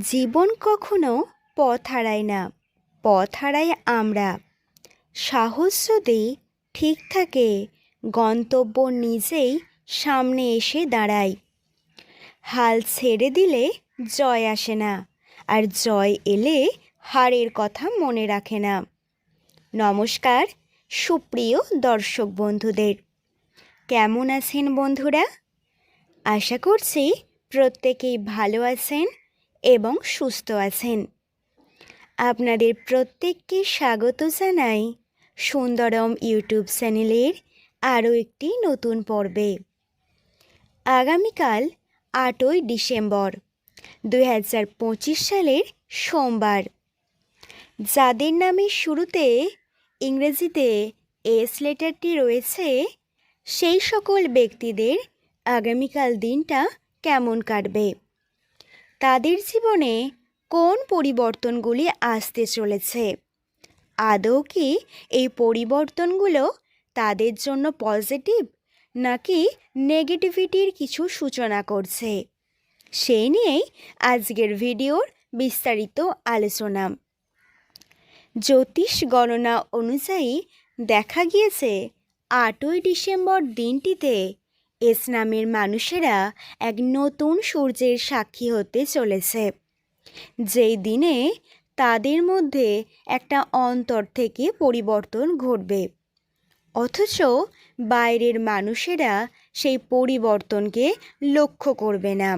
জীবন কখনো পথ হারায় না, পথ হারাই আমরা। সাহস যদি ঠিক থাকে, গন্তব্য নিজেই সামনে এসে দাঁড়ায়। হাল ছেড়ে দিলে জয় আসে না, আর জয় এলে হারের কথা মনে রাখে না। নমস্কার, সুপ্রিয় দর্শক বন্ধুদের। কেমন আছেন বন্ধুরা? আশা করছি প্রত্যেকেই ভালো আছেন। এবং সুস্থ আছেন। আপনাদের প্রত্যেককে স্বাগত জানাই সুন্দরম ইউটিউব চ্যানেলের আরও একটি নতুন পর্বে। আগামীকাল আটই ডিসেম্বর দুই হাজার পঁচিশ সালের সোমবার। যাদের নামে শুরুতে ইংরেজিতে এস লেটারটি রয়েছে, সেই সকল ব্যক্তিদের আগামীকাল দিনটা কেমন কাটবে? তাদের জীবনে কোন পরিবর্তনগুলি আসতে চলেছে? আদৌ কি এই পরিবর্তনগুলো তাদের জন্য পজিটিভ নাকি নেগেটিভিটির কিছু সূচনা করছে? সেই নিয়েই আজকের ভিডিওর বিস্তারিত আলোচনা। জ্যোতিষ গণনা অনুযায়ী দেখা গিয়েছে, আটই ডিসেম্বর দিনটিতে এস নামের মানুষেরা এক নতুন সূর্যের সাক্ষী হতে চলেছে। যেই দিনে তাদের মধ্যে একটা অন্তর থেকে পরিবর্তন ঘটবে। অথচ বাইরের মানুষেরা সেই পরিবর্তনকে লক্ষ্য করবে না।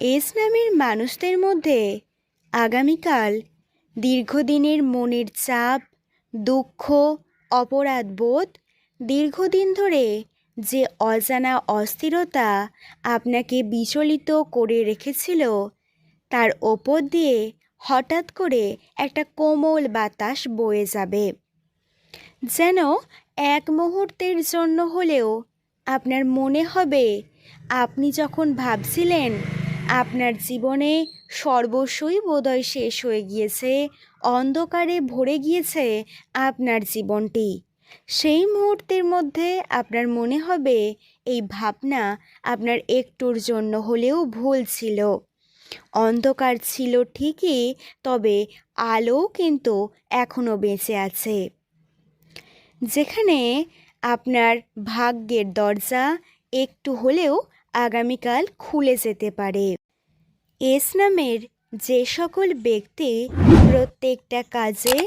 ইসলামের মানুষদের মধ্যে আগামীকাল দীর্ঘদিনের মনের চাপ, দুঃখ, অপরাধবোধ দীর্ঘদিন ধরে যে অজানা অস্থিরতা আপনাকে বিচলিত করে রেখেছিল, তার ওপর দিয়ে হঠাৎ করে একটা কোমল বাতাস বয়ে যাবে, যেন এক মুহূর্তের জন্য হলেও আপনার মনে হবে, আপনি যখন ভাবছিলেন আপনার জীবনে সর্বস্বই বোধহয় শেষ হয়ে গিয়েছে, অন্ধকারে ভরে গিয়েছে আপনার জীবনটি। সেই মুহূর্তের মধ্যে আপনার মনে হবে এই ভাবনা আপনার একটুর জন্য হলেও ভুল ছিল। অন্ধকার ছিল ঠিকই, তবে আলো কিন্তু এখনও বেঁচে আছে। যেখানে আপনার ভাগ্যের দরজা একটু হলেও আগামীকাল খুলে যেতে পারে। এস নামের যে সকল ব্যক্তি প্রত্যেকটা কাজে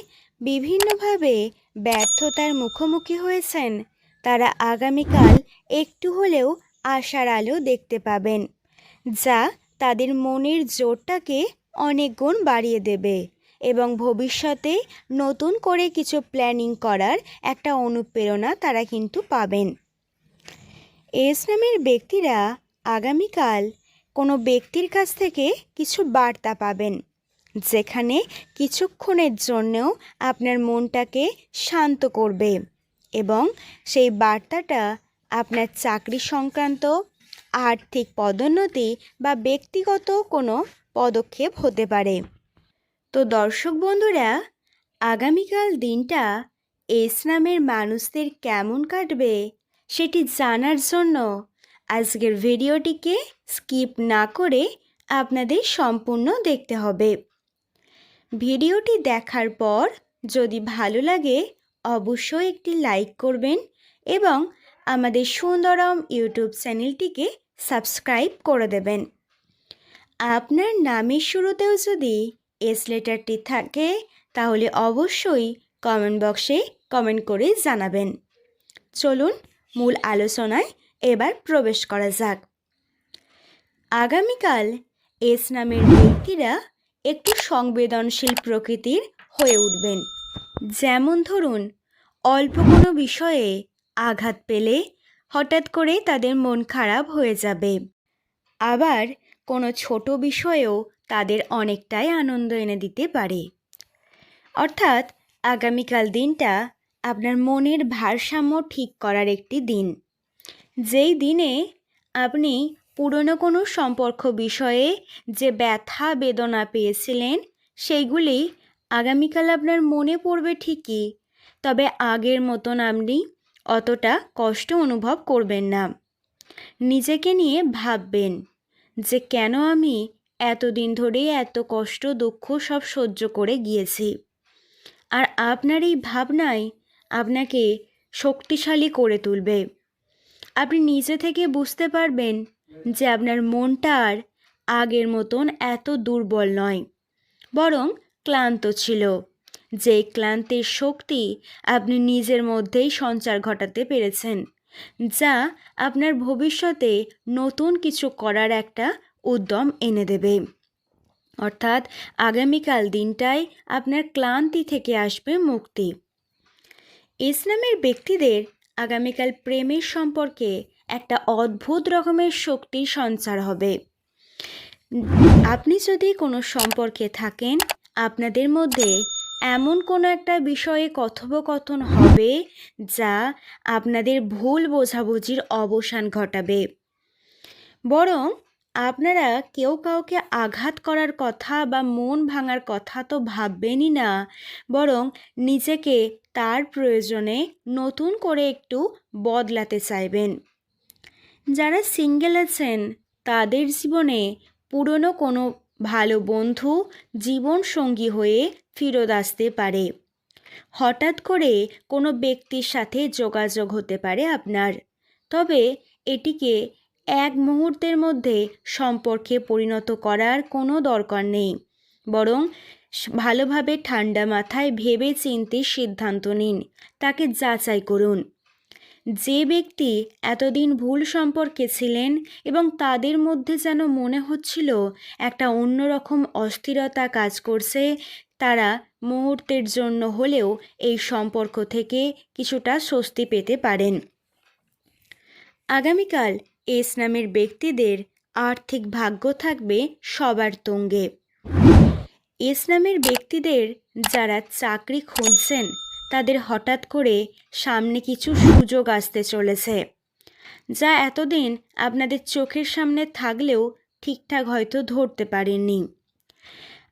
বিভিন্নভাবে ব্যর্থতার মুখোমুখি হয়েছেন, তারা আগামীকাল একটু হলেও আশার আলো দেখতে পাবেন, যা তাদের মনের জোরটাকে অনেক গুণ বাড়িয়ে দেবে এবং ভবিষ্যতে নতুন করে কিছু প্ল্যানিং করার একটা অনুপ্রেরণা তারা কিন্তু পাবেন। এস নামের ব্যক্তিরা আগামীকাল কোনো ব্যক্তির কাছ থেকে কিছু বার্তা পাবেন। যেখানে কিছুক্ষণের জন্যও আপনার মনটাকে শান্ত করবে এবং সেই বার্তাটা আপনার চাকরি সংক্রান্ত, আর্থিক পদোন্নতি বা ব্যক্তিগত কোনো পদক্ষেপ হতে পারে। তো দর্শক বন্ধুরা, আগামীকাল দিনটা এস নামের মানুষদের কেমন কাটবে সেটি জানার জন্য আজকের ভিডিওটিকে স্কিপ না করে আপনাদের সম্পূর্ণ দেখতে হবে। ভিডিওটি দেখার পর যদি ভালো লাগে, অবশ্যই একটি লাইক করবেন এবং আমাদের সুন্দরম ইউটিউব চ্যানেলটিকে সাবস্ক্রাইব করে দেবেন। আপনার নামের শুরুতেও যদি এস লেটারটি থাকে, তাহলে অবশ্যই কমেন্ট বক্সে কমেন্ট করে জানাবেন। চলুন মূল আলোচনায় এবার প্রবেশ করা যাক। আগামীকাল এস নামের ব্যক্তিরা একটু সংবেদনশীল প্রকৃতির হয়ে উঠবেন। যেমন ধরুন, অল্প কোনো বিষয়ে আঘাত পেলে হঠাৎ করে তাদের মন খারাপ হয়ে যাবে। আবার কোনো ছোট বিষয়েও তাদের অনেকটাই আনন্দ এনে দিতে পারে। অর্থাৎ আগামীকাল দিনটা আপনার মনের ভারসাম্য ঠিক করার একটি দিন। যেই দিনে আপনি পুরনো কোনো সম্পর্ক বিষয়ে যে ব্যথা, বেদনা পেয়েছিলেন, সেইগুলি আগামীকাল আপনার মনে পড়বে ঠিকই, তবে আগের মতন আপনি অতটা কষ্ট অনুভব করবেন না। নিজেকে নিয়ে ভাববেন যে কেন আমি এতদিন ধরে এত কষ্ট, দুঃখ সব সহ্য করে গিয়েছি। আর আপনার এই ভাবনাই আপনাকে শক্তিশালী করে তুলবে। আপনি নিজে থেকে বুঝতে পারবেন যে আপনার মনটা আর আগের মতন এত দুর্বল নয়, বরং ক্লান্ত ছিল। যে ক্লান্তির শক্তি আপনি নিজের মধ্যেই সঞ্চার ঘটাতে পেরেছেন, যা আপনার ভবিষ্যতে নতুন কিছু করার একটা উদ্যম এনে দেবে। অর্থাৎ আগামীকাল দিনটায় আপনার ক্লান্তি থেকে আসবে মুক্তি। ইসলামের ব্যক্তিদের আগামীকাল প্রেমের সম্পর্কে একটা অদ্ভুত রকমের শক্তির সঞ্চার হবে। আপনি যদি কোনো সম্পর্কে থাকেন, আপনাদের মধ্যে এমন কোনো একটা বিষয়ে কথোপকথন হবে যা আপনাদের ভুল বোঝাবুঝির অবসান ঘটাবে। বরং আপনারা কেউ কাউকে আঘাত করার কথা বা মন ভাঙার কথা তো ভাববেনই না, বরং নিজেকে তার প্রয়োজনে নতুন করে একটু বদলাতে চাইবেন। যারা সিঙ্গেল আছেন, তাদের জীবনে পুরনো কোনো ভালো বন্ধু জীবন সঙ্গী হয়ে ফিরত আসতে পারে। হঠাৎ করে কোনো ব্যক্তির সাথে যোগাযোগ হতে পারে আপনার। তবে এটিকে এক মুহূর্তের মধ্যে সম্পর্কে পরিণত করার কোনো দরকার নেই, বরং ভালোভাবে ঠান্ডা মাথায় ভেবে চিন্তে সিদ্ধান্ত নিন, তাকে যাচাই করুন। যে ব্যক্তি এতদিন ভুল সম্পর্কে ছিলেন এবং তাদের মধ্যে যেন মনে হচ্ছিল একটা অন্যরকম অস্থিরতা কাজ করছে, তারা মুহূর্তের জন্য হলেও এই সম্পর্ক থেকে কিছুটা স্বস্তি পেতে পারেন। আগামীকাল এস নামের ব্যক্তিদের আর্থিক ভাগ্য থাকবে সবার তুঙ্গে। এস নামের ব্যক্তিদের যারা চাকরি খুঁজছেন তাদের হঠাৎ করে সামনে কিছু সুযোগ আসতে চলেছে, যা এতদিন আপনাদের চোখের সামনে থাকলেও ঠিকঠাক হয়তো ধরতে পারেননি।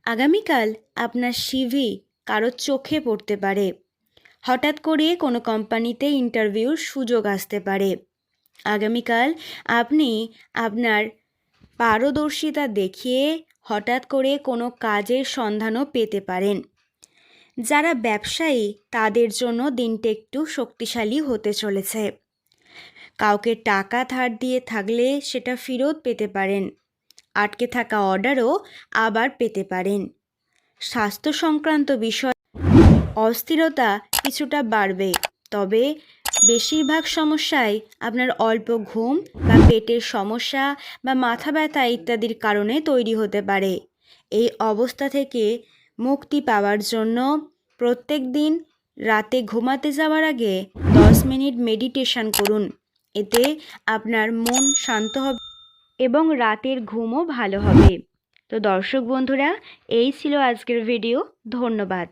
আগামীকাল আপনার সিভি কারও চোখে পড়তে পারে। হঠাৎ করে কোনো কোম্পানিতে ইন্টারভিউর সুযোগ আসতে পারে। আগামীকাল আপনি আপনার পারদর্শিতা দেখিয়ে হঠাৎ করে কোনো কাজের সন্ধানও পেতে পারেন। যারা ব্যবসায়ী, তাদের জন্য দিনটা একটু শক্তিশালী হতে চলেছে। কাউকে টাকা ধার দিয়ে থাকলে সেটা ফেরত পেতে পারেন। আটকে থাকা অর্ডারও আবার পেতে পারেন। স্বাস্থ্য সংক্রান্ত বিষয়, অস্থিরতা কিছুটা বাড়বে, তবে বেশিরভাগ সমস্যাই আপনার অল্প ঘুম বা পেটের সমস্যা বা মাথা ব্যথা ইত্যাদির কারণে তৈরি হতে পারে। এই অবস্থা থেকে মুক্তি পাওয়ার জন্য প্রত্যেক দিন রাতে ঘুমাতে যাওয়ার আগে দশ মিনিট মেডিটেশন করুন। এতে আপনার মন শান্ত হবে এবং রাতের ঘুমও ভালো হবে। তো দর্শক বন্ধুরা, এই ছিল আজকের ভিডিও ধন্যবাদ।